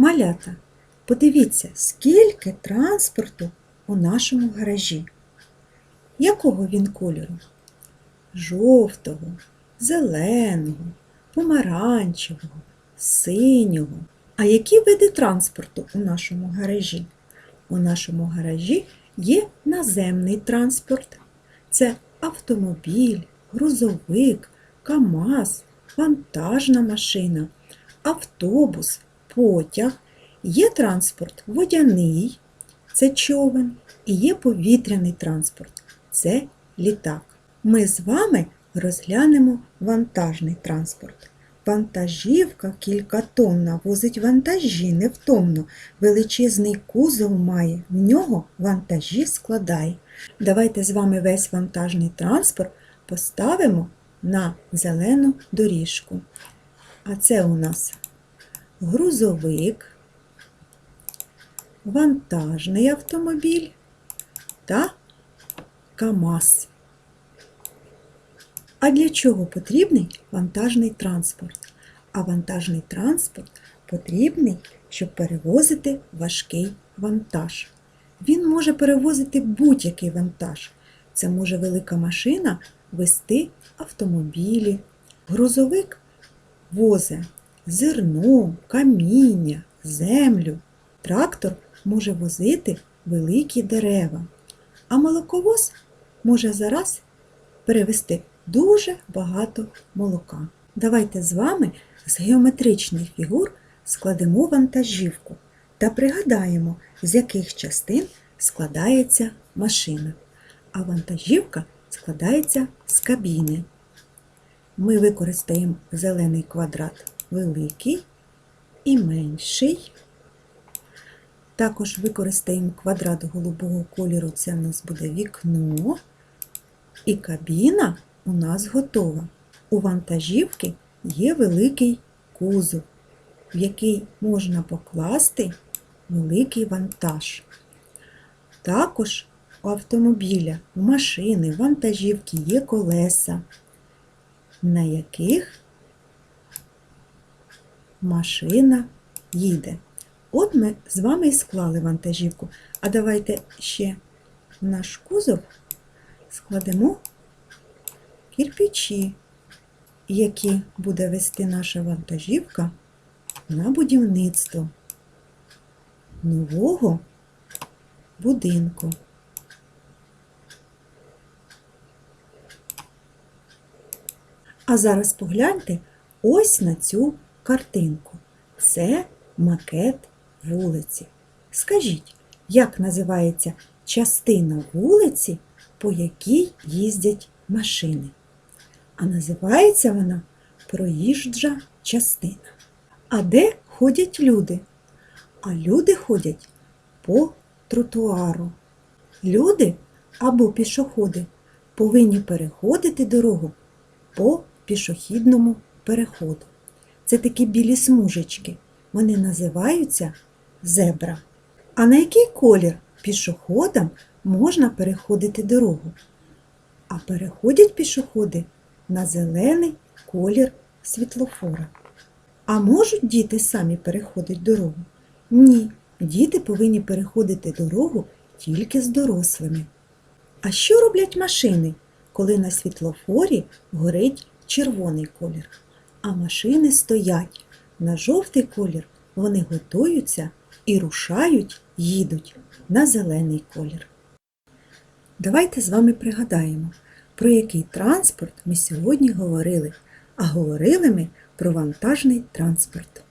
Малята, подивіться, скільки транспорту у нашому гаражі. Якого він кольору? Жовтого, зеленого, помаранчевого, синього. А які види транспорту у нашому гаражі? У нашому гаражі є наземний транспорт. Це автомобіль, грузовик, КАМАЗ, вантажна машина, автобус, потяг. Є транспорт водяний, це човен, і є повітряний транспорт, це літак. Ми з вами розглянемо вантажний транспорт. Вантажівка кількатонна возить вантажі невтомно, величезний кузов має, в нього вантажі складає. Давайте з вами весь вантажний транспорт поставимо на зелену доріжку. А це у нас грузовик, вантажний автомобіль та КАМАЗ. А для чого потрібний вантажний транспорт? А вантажний транспорт потрібний, щоб перевозити важкий вантаж. Він може перевозити будь-який вантаж. Це може велика машина вести автомобілі. Грузовик возить зерно, каміння, землю. Трактор може возити великі дерева. А молоковоз може зараз перевести дуже багато молока. Давайте з вами з геометричних фігур складемо вантажівку та пригадаємо, з яких частин складається машина. А вантажівка складається з кабіни. Ми використаємо зелений квадрат великий і менший. Також використаємо квадрат голубого кольору, це у нас буде вікно. І кабіна у нас готова. У вантажівки є великий кузов, в який можна покласти великий вантаж. Також у автомобіля, у машини, вантажівки є колеса, на яких машина їде. От ми з вами і склали вантажівку. А давайте ще в наш кузов складемо кирпичі, які буде вести наша вантажівка на будівництво нового будинку. А зараз погляньте ось на цю картинку. Це макет вулиці. Скажіть, як називається частина вулиці, по якій їздять машини? А називається вона проїжджа частина. А де ходять люди? А люди ходять по тротуару. Люди або пішоходи повинні переходити дорогу по пішохідному переходу. Це такі білі смужечки. Вони називаються зебра. А на який колір пішоходам можна переходити дорогу? А переходять пішоходи на зелений колір світлофора. А можуть діти самі переходити дорогу? Ні, діти повинні переходити дорогу тільки з дорослими. А що роблять машини, коли на світлофорі горить червоний колір? А машини стоять на жовтий колір, вони готуються і рушають, їдуть на зелений колір. Давайте з вами пригадаємо, про який транспорт ми сьогодні говорили, а говорили ми про вантажний транспорт.